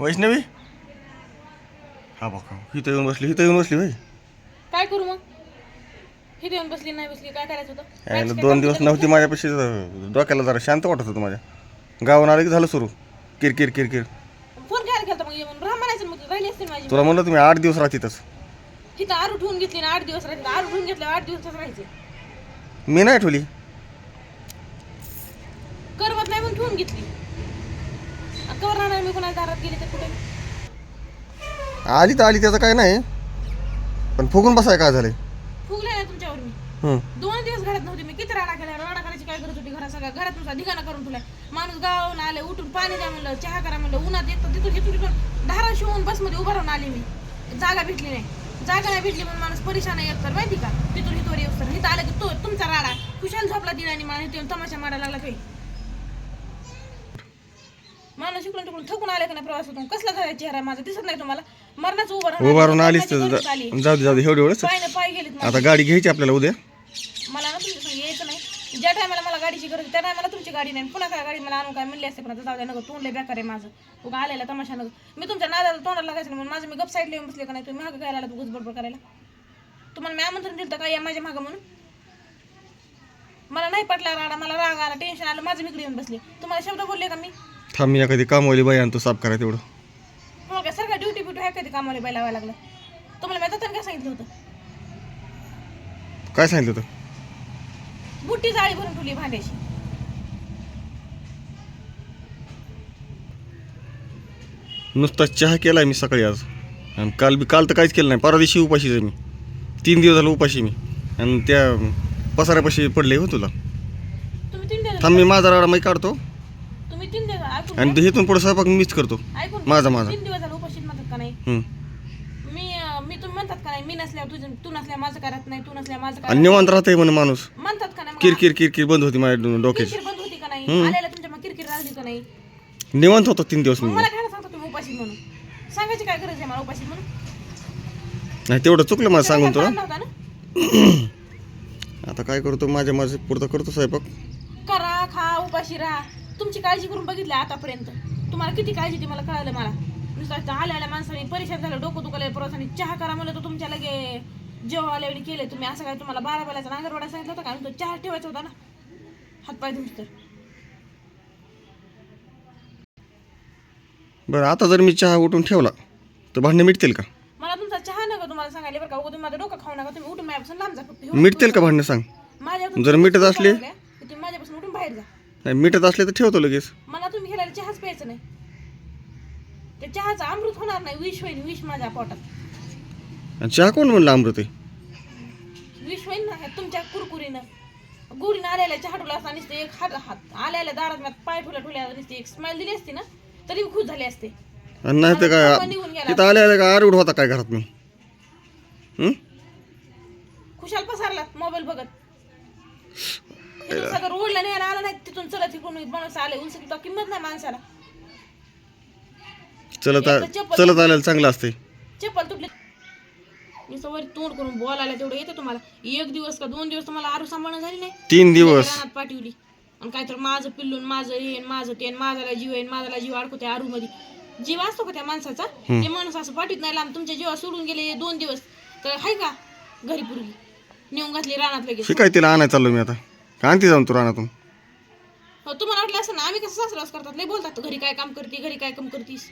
वैष्णवी? हा बघ इथं येऊन बसली इथं येऊन बसली भाई काय करू मग? हे देऊन बसली नाही बसली काय करायचं होतं? यायला दोन दिवस नव्हती माझ्यापाशी डोक्याला जरा शांत वाटत होतं माझ्या. गावानं आलं की झालं सुरू. किरकिर किरकिर फोन घ्यायला गेलता मग येऊन. मग राहिली असते माझी. तुला म्हणलं तुम्ही आठ दिवस राहतीतच. तिथं आरू ठेवून घेतली ना आठ दिवस आरू ठेवून घेतले आठ दिवसच राहायचे. मी नाही ठेवली. करमत नाही म्हणून ठेवून घेतली. मी कोणाला दारात गेली तर कुठे? आली तर आली त्याचं काय नाही. पण फुगून बसाय काय झालंय? फुगले नाही तुमच्यावर मी. हं. दोन दिवस घरात नव्हते मी. किती राडा केला राडा करायची काय करत होती घरात सगळ्या? घरात तुमचा ढिगाणा करून तुला माणूस गावाहून आले उठून पाणी द्या म्हणलं चहा करा म्हणलं उन्हात येतं तिथून तिथून तिथून धारा शिवून बसमध्ये उभं राहून आली मी. जागा भेटली नाही. जागा नाही भेटली म्हणून माणूस परेशान येत तर माहिती का? तिथून इथवर येऊ तर. इथं आलं की तो तुमचा राडा. खुशाल झोपला दिला आणि मला इथे येऊन तमाशा मारायला लागला काही. माणूस इकडून तिकडून थकून आले का नाही प्रवासातून? कसला झाला चेहरा माझा? दिसत नाही तुम्हाला? मरणाचं उभं राहून उभा राहून आली. आलीच तर आली. जाऊ दे जाऊ दे एवढे एवढंच पाय ना पाय गेलीत माझे. आता गाडी घ्यायची आपल्याला उद्या? मला ना तुमच्या संग यायचं नाही. ज्या टायमाला मला गाडीची गरज आहे, त्या टायमाला तुमची गाडी नाही. पुन्हा काय गाडी मला आणून काय म्हणले असते पण आता जाऊ द्या नको तोंडले बेकार आहे माझं. उगा आलेला तमाशा नको मी तुमच्या नादाला तोंडाला लागायचं नाही म्हणून माझं मी गप साईडला येऊन बसले का नाही? तुम्ही मागं घ्यायला उगाच बडबड करायला? तुम्हाला मी आमंत्रण दिलं का? या माझ्या मागं म्हणून? मला नाही पटला राडा मला राग आला टेन्शन आलं माझं मी इकडे येऊन बसले. तुम्हाला शब्द बोलले का मी? थांब मी एखादी कामवाली बाई आणतो साफ करा तेवढं. तुम्हाला काय ड्युटी ब्युटी आहे कधी कामाला बाय लावायला लागलं? तुम्हाला मी आता काय सांगितलं होतं? काय सांगितलं होतं? बुट्टी जाळी भरून ठेवली भांड्याची. नुसता चहा केलाय मी सकाळी आज. आणि काल बी काल तर काहीच केलं नाही. परवा दिवशी उपाशीच आहे मी. तीन दिवस झालं उपाशी मी. आणि त्या पसाऱ्यापाशी पडले हो तुला. तुम्ही तीन दिवस थांब मी माझा राडा मी काढतो. ऐकून आणि इथून पुढे स्वयंपाक मीच करतो. ऐकून घ्या. माझा माझा. तीन दिवस झाले म्हणतात का नाही? हं. मी अं, मी तुम्ही म्हणतात का नाही? मी नसल्यावर तुझं तू नसल्या माझं करत नाही तू नसल्या माझं आणि करत निवांत राहते म्हणे माणूस. म्हणतात का नाही? किरकिर किरकिर बंद होती माझ्या डोक्याची. किरकिर बंद होती का नाही? हम्म. आलेला तुमच्या मग किरकिर राहिली का नाही? निवांत होतो तीन दिवस मग मी मला सांगता तुम्ही उपाशीत म्हणून? सांगायची काय गरज आहे मला उपाशीत म्हणून? नाही तेवढं चुकलं मला सांगून तुला. आता काय करतो? माझ्या माझ्या पुरता करतो स्वयंपाक. करा खा उपाशी राहा. तुमची काळजी करून बघितली आतापर्यंत. तुम्हाला किती काळजी ती मला कळालं मला. नुसतं आल्या माणसाने परेशान झालं डोकं दुखलं प्रवासाने चहा करा म्हणलं तर तुमच्या लगे जेव्हा वेळी केले तुम्ही. असं काय तुम्हाला बारा बेलाचा नागरवाडा सांगितलं होतं का? तो चहा ठेवायचा होता ना. हातपाय धुस तर. बरं आता जर मी चहा उठून ठेवला तर भांडणे मिटतील का? मला तुमचा चहा नका तुम्हाला सांगायला बरं का. उगा तुम्ही माझं डोकं खाऊ नका. तुम्ही उठून माझ्यापासून लांब जा फक्त. एवढं मिटतील का भांडणे सांग? माझ्यापासून जर मिटत असले? लागल्या, तर तुम्ही माझ्यापासून उठून बाहेर जा नाही मिटत असले तर ठेवतो लगेच. मला तुम्ही गेल्याला चहाच प्यायचं नाही. त्या चहाचं अमृत होणार नाही विष होईल विष माझ्या पोटात. आणि चहा कोण म्हणलं अमृत आहे? विष होईल ना ह्या तुमच्या कुरकुरीनं. गुढीनं आलेल्या चहा ठेवला असता नुसते एक हात हात आलेल्या दारात पाय ठेवल्या ठेवल्या नुसती एक स्माइल दिली असती ना तरी मी खुश झाले असते. आणि नाही तर काय आले का होता काय घरात मी? हं? खुशाल पसारला मोबाईल बघत इथून सगळं रोडला न्यायला आलं नाही तिकडून माणूस आले किंमत नाही माणसाला. चलत आ- एकदा चप्पल- चलत आलेलं चांगलं असते चप्पल तुटली. मी सवारी तोंड करून बोलायला तेवढं येतं तुम्हाला. एक दिवस का दोन दिवस तुम्हाला आरू सांभाळणं झाली नाही? तीन दिवस. रानात पाठवली. आणि काय तर माझं पिल्लून माझं हे माझं ते माझाला जीव आहे माझाला जीव त्या आरू मध्ये जीव असतो का त्या माणसाचा? ते माणूस असं पाठीत नाही लांब. तुमच्या जीवा सोडून गेले दोन दिवस. तर हाय का? घरी पुरगी. नेऊन घातली रानात लगेच. शिकाय तिला आणायला चाललो मी आता? का आणते जाऊन तू रानातून. हो हो, तुम्हाला वाटलं असं ना आम्ही कसं सासरास करतात? लय बोलतात घरी काय काम करते घरी काय काम करतीस?